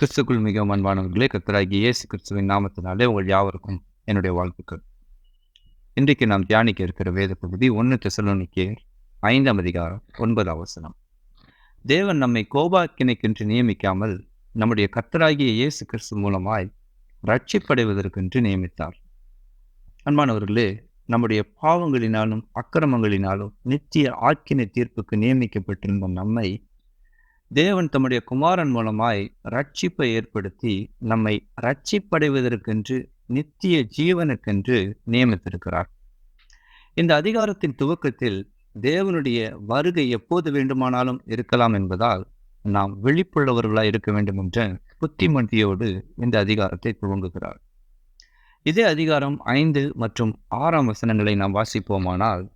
கிறிஸ்துக்குள் மிகவும் அன்பானவர்களே கத்தராகி இயேசு கிறிஸ்துவின் நாமத்தினாலே உங்கள் யாவருக்கும் என்னுடைய வாழ்த்துக்கள். இன்றைக்கு நாம் தியானிக்க இருக்கிற வேத பகுதி ஒன்று தெசலோனிக்கே ஐந்தாம் அதிகாரம் ஒன்பது அவசரம் தேவன் நம்மை கோபாக்கினைக்கென்று நியமிக்காமல் நம்முடைய கத்தராகிய இயேசு கிறிஸ்து மூலமாய் ரட்சிப்படைவதற்கென்று நியமித்தார். அன்பானவர்களே நம்முடைய பாவங்களினாலும் அக்கிரமங்களினாலும் நித்திய ஆக்கினை தீர்ப்புக்கு நியமிக்கப்பட்டிருந்த நம்மை தேவன் தம்முடைய குமாரன் மூலமாய் ரட்சிப்பை ஏற்படுத்தி நம்மை ரட்சிப்படைவதற்கென்று நித்திய ஜீவனுக்கென்று நியமித்திருக்கிறார். இந்த அதிகாரத்தின் துவக்கத்தில் தேவனுடைய வருகை எப்போது வேண்டுமானாலும் இருக்கலாம் என்பதால் நாம் விழிப்புள்ளவர்களாய் இருக்க வேண்டும் என்ற புத்திமதியோடு இந்த அதிகாரத்தை துவங்குகிறார். இதே அதிகாரம் ஐந்து மற்றும் ஆறாம் வசனங்களை நாம் வாசிப்போமானால்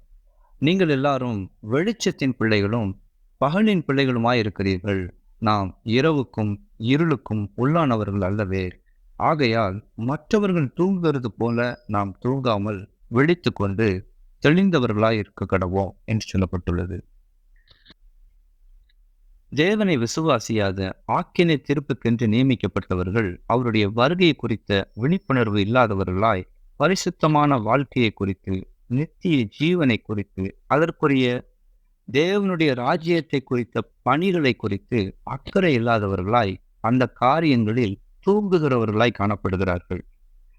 நீங்கள் எல்லாரும் வெளிச்சத்தின் பிள்ளைகளும் பகலின் பிள்ளைகளுமாய் இருக்கிறீர்கள் நாம் இரவுக்கும் இருளுக்கும் உள்ளானவர்கள் அல்லவே. ஆகையால் மற்றவர்கள் தூங்குகிறது போல நாம் தூங்காமல் விழித்து கொண்டு தெளிந்தவர்களாய் இருக்க கடவோம் என்று சொல்லப்பட்டுள்ளது. தேவனை விசுவாசியாத ஆக்கினை திருப்புக்கென்று நியமிக்கப்பட்டவர்கள் அவருடைய வருகை குறித்த விழிப்புணர்வு இல்லாதவர்களாய் பரிசுத்தமான வாழ்க்கையை குறித்து நித்திய ஜீவனை குறித்து அதற்குரிய தேவனுடைய ராஜ்யத்தை குறித்த பணிகளை குறித்து அக்கறை இல்லாதவர்களாய் அந்த காரியங்களில் தூங்குகிறவர்களாய் காணப்படுகிறார்கள்.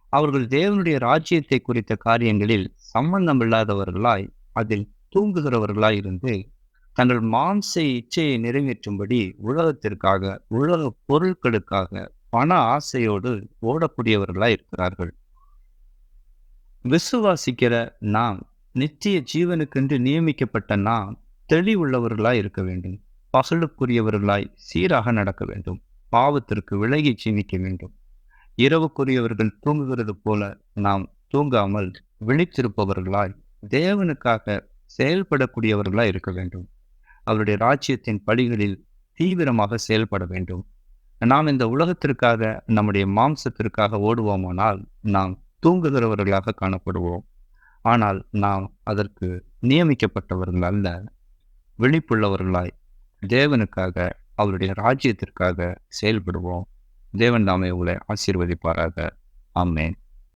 அவர்கள் தேவனுடைய ராஜ்யத்தை குறித்த காரியங்களில் சம்பந்தம் இல்லாதவர்களாய் அதில் தூங்குகிறவர்களாய் இருந்து தங்கள் மாம்ச இச்சையை நிறைவேற்றும்படி உலகத்திற்காக உலக பொருட்களுக்காக பண ஆசையோடு ஓடக்கூடியவர்களாய் இருக்கிறார்கள். விசுவாசிக்கிற நாம் நித்திய ஜீவனுக்கென்று நியமிக்கப்பட்ட நாம் தெளிவுள்ளவர்களாய் இருக்க வேண்டும். பகலுக்குரியவர்களாய் சீராக நடக்க வேண்டும். பாவத்திற்கு விலகி ஜீவிக்க வேண்டும். இரவுக்குரியவர்கள் தூங்குகிறது போல நாம் தூங்காமல் விழித்திருப்பவர்களாய் தேவனுக்காக செயல்படக்கூடியவர்களாய் இருக்க வேண்டும். அவருடைய ராஜ்யத்தின் படிகளில் தீவிரமாக செயல்பட வேண்டும். நாம் இந்த உலகத்திற்காக நம்முடைய மாம்சத்திற்காக ஓடுவோமானால் நாம் தூங்குகிறவர்களாக காணப்படுவோம். ஆனால் நாம் அதற்கு நியமிக்கப்பட்டவர்கள் அல்ல. விழிப்புள்ளவர்களாய் தேவனுக்காக அவருடைய ராஜ்யத்திற்காக செயல்படுவோம். தேவன் தாமே உங்களை ஆசீர்வதிப்பாராக. ஆமேன்.